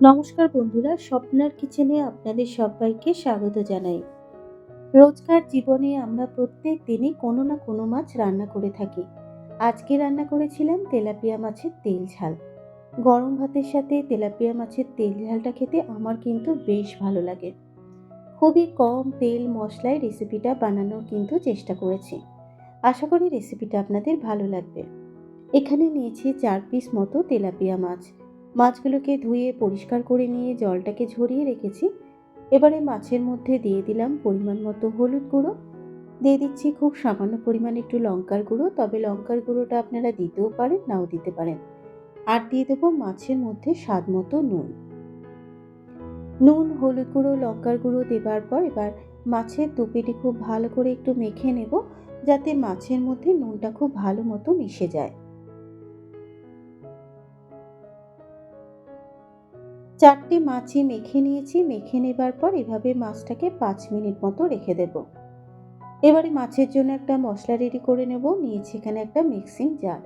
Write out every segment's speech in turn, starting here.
নমস্কার বন্ধুরা, স্বপ্নার কিচেনে আপনাদের সবাইকে স্বাগত জানাই। রোজকার জীবনে আমরা প্রত্যেক দিনই কোনো না কোনো মাছ রান্না করে থাকি। আজকে রান্না করেছিলাম তেলাপিয়া মাছের তেল ঝাল। গরম ভাতের সাথে তেলাপিয়া মাছের তেল ঝালটা খেতে আমার কিন্তু বেশ ভালো লাগে। খুবই কম তেল মশলায় রেসিপিটা বানানোর কিন্তু চেষ্টা করেছি। আশা করি রেসিপিটা আপনাদের ভালো লাগবে। এখানে নিয়েছি চার পিস মতো তেলাপিয়া মাছ। মাছগুলোকে ধুয়ে পরিষ্কার করে নিয়ে জলটাকে ঝরিয়ে রেখেছি। এবারে মাছের মধ্যে দিয়ে দিলাম পরিমাণ মতো হলুদ গুঁড়ো। দিয়ে দিচ্ছি খুব সামান্য পরিমাণে একটু লঙ্কার গুঁড়ো, তবে লঙ্কার গুঁড়োটা আপনারা দিতেও পারেন, নাও দিতে পারেন। আর দিয়ে দেবো মাছের মধ্যে স্বাদ মতো নুন। নুন, হলুদ গুঁড়ো, লঙ্কার গুঁড়ো দেবার পর এবার মাছের দুপিটি খুব ভালো করে একটু মেখে নেব, যাতে মাছের মধ্যে নুনটা খুব ভালো মতো মিশে যায়। চারটে মাছই মেখে নিয়েছি, মেখে নেবার পর এভাবে মাছটাকে পাঁচ মিনিট মতো রেখে দেব। এবারে মাছের জন্য একটা মশলা রেডি করে নেব, নিয়েছি এখানে একটা মিক্সিং জার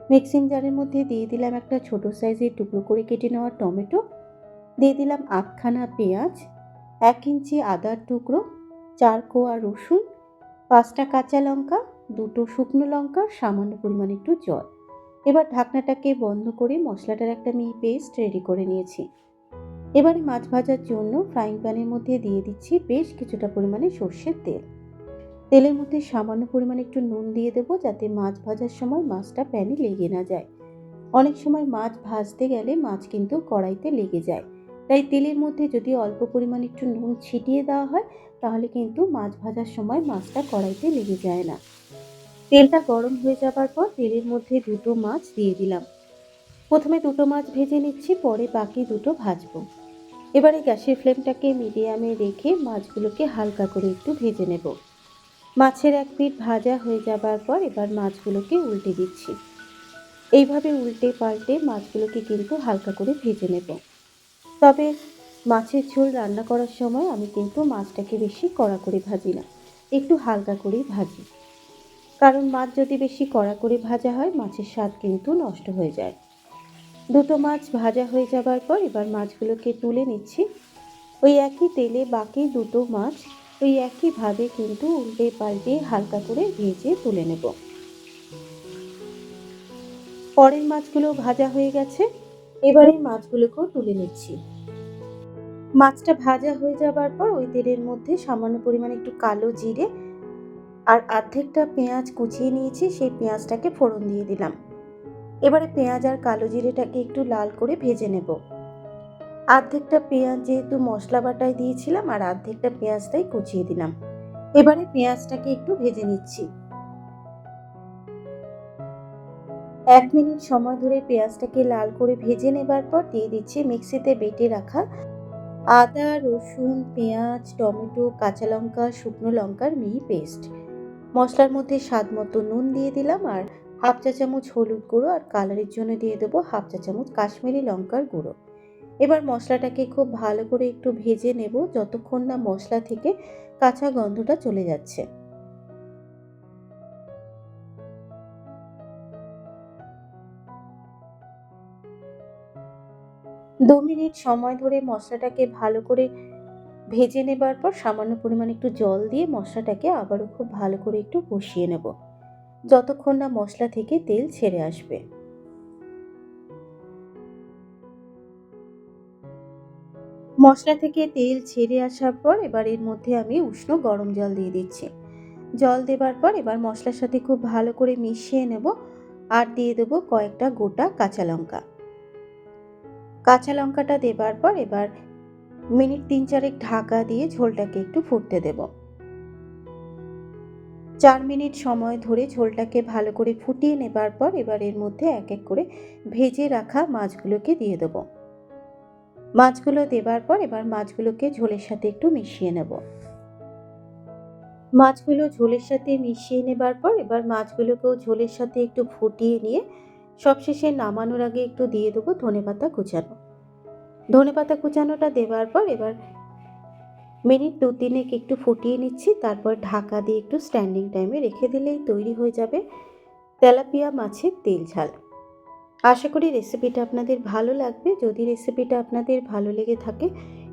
মিক্সিং জারের মধ্যে দিয়ে দিলাম একটা ছোট সাইজের টুকরো করে কেটে নেওয়া টমেটো। দিয়ে দিলাম আটখানা পেঁয়াজ, এক ইঞ্চি আদার টুকরো, চার কোয়া রসুন, পাঁচটা কাঁচা লঙ্কা, দুটো শুকনো লঙ্কা, সামান্য পরিমাণ একটু জল। এবার ঢাকনাটাকে বন্ধ করে মশলাটার একটা মিহি পেস্ট রেডি করে নিয়েছি। এবারে মাছ ভাজার জন্য ফ্রাইং প্যানের মধ্যে দিয়ে দিচ্ছি বেশ কিছুটা পরিমাণে সর্ষের তেল। তেলের মধ্যে সামান্য পরিমাণে একটু নুন দিয়ে দেবো যাতে মাছ ভাজার সময় মাছটা প্যানে লেগে না যায়। অনেক সময় মাছ ভাজতে গেলে মাছ কিন্তু কড়াইতে লেগে যায়। তাই তেলের মধ্যে যদি অল্প পরিমাণে একটু নুন ছিটিয়ে দেওয়া হয়, তাহলে কিন্তু মাছ ভাজার সময় মাছটা কড়াইতে লেগে যায় না। তেলটা গরম হয়ে যাবার পর তেলের মধ্যে দুটো মাছ দিয়ে দিলাম। প্রথমে দুটো মাছ ভেজে নিচ্ছি, পরে বাকি দুটো ভাজবো। এবারে গ্যাসের ফ্লেমটাকে মিডিয়ামে রেখে মাছগুলোকে হালকা করে একটু ভেজে নেব। মাছের এক পিঠ ভাজা হয়ে যাবার পর এবার মাছগুলোকে উল্টে দিচ্ছি। এইভাবে উল্টে পাল্টে মাছগুলোকে কিন্তু হালকা করে ভেজে নেব। তবে মাছের ঝোল রান্না করার সময় আমি কিন্তু মাছটাকে বেশি কড়া করে ভাজি না, একটু হালকা করেই ভাজি। কারণ মাছ যদি বেশি কড়া করে ভাজা হয়, মাছের স্বাদ কিন্তু নষ্ট হয়ে যায়। দুটো মাছ ভাজা হয়ে যাবার পর এবার মাছগুলোকে তুলে নিচ্ছি। ওই একই তেলে বাকি দুটো মাছ ওই একইভাবে কিন্তু উল্টে পাল্টে হালকা করে ভেজে তুলে নেব। পরের মাছগুলো ভাজা হয়ে গেছে, এবারে মাছগুলোকেও তুলে নিচ্ছি। মাছটা ভাজা হয়ে যাবার পর ওই তেলের মধ্যে সামান্য পরিমাণে একটু কালো জিরে আর অর্ধেকটা পেঁয়াজ কুচিয়ে নিয়েছি, সেই পেঁয়াজটাকে ফোড়ন দিয়ে দিলাম। এবারে পেঁয়াজ আর কালো জিরেটাকে একটু লাল করে ভেজে নেব। অর্ধেকটা পেঁয়াজ যেহেতু মশলা বাটায় দিয়েছিলাম আর অর্ধেকটা পেঁয়াজটাই কুচিয়ে দিলাম। এবারে পেঁয়াজটাকে একটু ভেজে নিচ্ছি। এক মিনিট সময় ধরে পেঁয়াজটাকে লাল করে ভেজে নেবার পর দিয়ে দিচ্ছি মিক্সিতে বেটে রাখা আদা, রসুন, পেঁয়াজ, টমেটো, কাঁচা লঙ্কা, শুকনো লঙ্কার মিহি পেস্ট। মশলার মধ্যে স্বাদ মতো নুন দিয়ে দিলাম আর হাফ চা চামচ হলুদ গুঁড়ো আর কালারের জন্য দিয়ে দেবো হাফ চা চামচ কাশ্মীরি লঙ্কার গুঁড়ো। এবার মশলাটাকে খুব ভালো করে একটু ভেজে নেব যতক্ষণ না মশলা থেকে কাঁচা গন্ধটা চলে যাচ্ছে। দু মিনিট সময় ধরে মশলাটাকে ভালো করে ভেজে নেবার পর সামান্য পরিমাণ একটু জল দিয়ে মশলাটাকে আবারও খুব ভালো করে একটু কষিয়ে নেব। যতক্ষণ না মশলা থেকে তেল ছেড়ে আসবে। মশলা থেকে তেল ছেড়ে আসার পর এবার এর মধ্যে আমি উষ্ণ গরম জল দিয়ে দিচ্ছি। জল দেবার পর এবার মশলার সাথে খুব ভালো করে মিশিয়ে নেব আর দিয়ে দেবো কয়েকটা গোটা কাঁচা লঙ্কা। কাঁচা লঙ্কাটা দেবার পর এবার মিনিট তিন চারেক ঢাকা দিয়ে ঝোলটাকে একটু ফুটতে দেব। চার মিনিট সময় ধরে ঝোলটাকে ভালো করে ফুটিয়ে নেবার পর এবার এর মধ্যে এক এক করে ভেজে রাখা মাছগুলোকে দিয়ে দেব। মাছগুলো দেবার পর এবার মাছগুলোকে ঝোলের সাথে একটু মিশিয়ে নেব। মাছগুলো ঝোলের সাথে মিশিয়ে নেবার পর এবার মাছগুলোকেও ঝোলের সাথে একটু ফুটিয়ে নিয়ে সবশেষে নামানোর আগে একটু দিয়ে দেবো ধনেপাতা কুচানো। ধনেপাতা কুচানোটা দেওয়ার পর এবার মিনিট দু তিনেক একটু ফুটিয়ে নিচ্ছি, তারপর ঢাকা দিয়ে একটু স্ট্যান্ডিং টাইমে রেখে দিলেই তৈরি হয়ে যাবে তেলাপিয়া মাছের তেল ঝাল। আশা করি রেসিপিটা আপনাদের ভালো লাগবে। যদি রেসিপিটা আপনাদের ভালো লেগে থাকে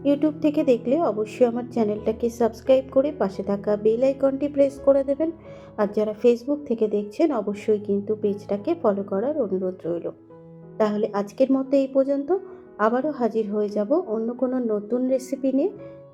ইউটিউব থেকে দেখলে অবশ্যই আমার চ্যানেলটাকে সাবস্ক্রাইব করে পাশে থাকা বেল আইকনটি প্রেস করে দেবেন। আর যারা ফেসবুক থেকে দেখছেন, অবশ্যই কিন্তু পেজটাকে ফলো করার অনুরোধ রইল। তাহলে আজকের মতো এই পর্যন্ত। আবারও হাজির হয়ে যাব অন্য কোনো নতুন রেসিপি নিয়ে।